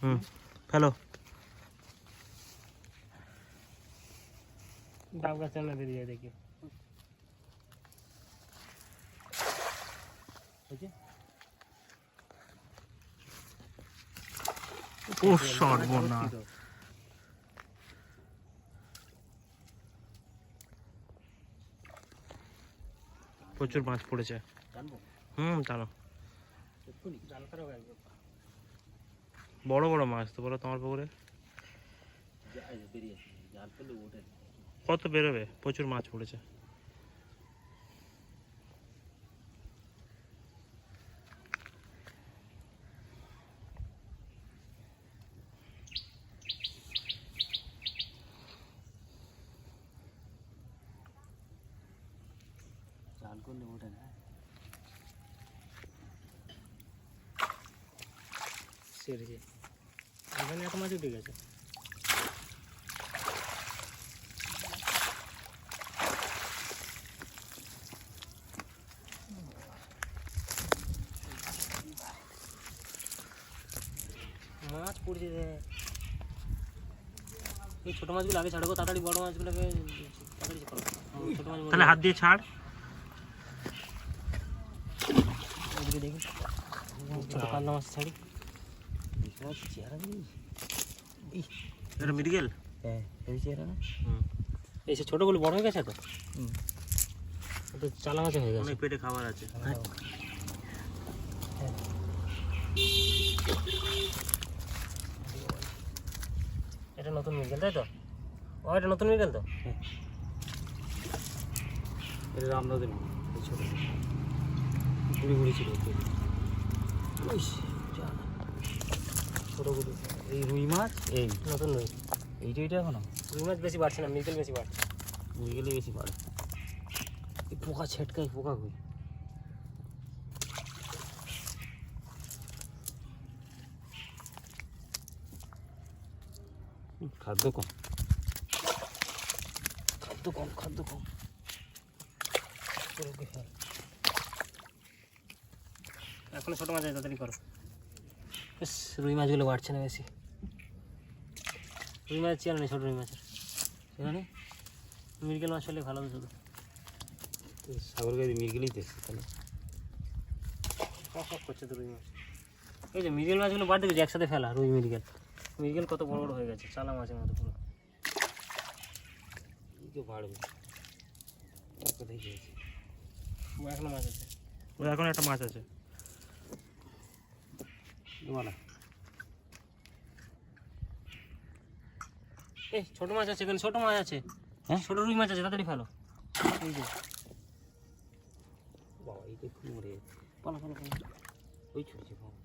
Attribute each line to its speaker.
Speaker 1: হুম ফেলো।
Speaker 2: ডাব গাছ না বেরিয়ে দেখি।
Speaker 1: প্রচুর মাছ পড়েছে। হুম টানো
Speaker 2: জাল
Speaker 1: বড় বড় মাছ তো, বলো তোমার পুকুরে। কত বেরোবে? প্রচুর মাছ পড়েছে।
Speaker 3: করলে ওঠে না।
Speaker 2: সেরেছে এখানে এত মাছ উঠে গেছে। মাছ পড়ছে রে এই ছোটো মাছগুলো আগে ছাড়বো তাড়াতাড়ি বড় মাছগুলোকে তাড়াতাড়ি ছাড়ো। ছোটো মাছ
Speaker 1: তাহলে হাত দিয়ে ছাড়।
Speaker 2: ওদিকে দেখি। ছোটো কান্না মাছ ছাড়ি।
Speaker 3: বিশাল চেহারা জিনিস
Speaker 1: এটা মিডিগেল
Speaker 3: হ্যাঁ এই চেহারা না
Speaker 2: এই সে ছোটোগুলো বড় হয়ে গেছে তো? তো চালা মাছে হয়ে গেছে।
Speaker 1: অনেক পেটে খাবার আছে।
Speaker 2: এটা নতুন মিরগেল তাই তো? ও এটা নতুন মিরগেল তো?
Speaker 3: এটা রামদাদের ছোটো বুড়ি বুড়ি ছিল। ছোটোগুলো এই রুই মাছ? এই।
Speaker 2: নতুন রুই।
Speaker 3: এইটা এইটা এখনও?
Speaker 2: রুই মাছ বেশি বাড়ছে না মিরগেল বেশি বাড়ছে।
Speaker 3: গেলে বেশি পারে এই পোকা ছেটকায় পোকা কই? খাদ্য কম। খাদ্য কম খাদ্য কম।
Speaker 2: এখনও ছোটো মাছ তাড়াতাড়ি করো। রুই মাছগুলো বাড়ছে না বেশি। রুই মাছ চেয়ার নেই ছোটো রুই মাছের?
Speaker 3: সেখানে
Speaker 2: মিরগেল মাছ হলে ভালো হতো শুধু।
Speaker 3: সাগর গাড়ি মিরগেলেই দেখছি তাহলে।
Speaker 2: সব করছে তো রুই মাছ। এই যে মিরগেল মাছগুলো বাড়তে গেছে একসাথে ফেলা রুই মিরগেল। মিরগেল কত বড় বড় হয়ে গেছে চালা মাছের মতো পুরো।
Speaker 3: বাড়বে।
Speaker 2: মাছ আছে।
Speaker 1: ও এখন একটা মাছ আছে।
Speaker 2: এই ছোটো মাছ আছে এখানে ছোটো মাছ আছে।
Speaker 3: হ্যাঁ?
Speaker 2: ছোটো রুই মাছ আছে তাড়াতাড়ি ফেলো। এই যে।
Speaker 3: বাবা এই দেখুন মরে পালা পালা পালা ওই ছুটছে বাবা।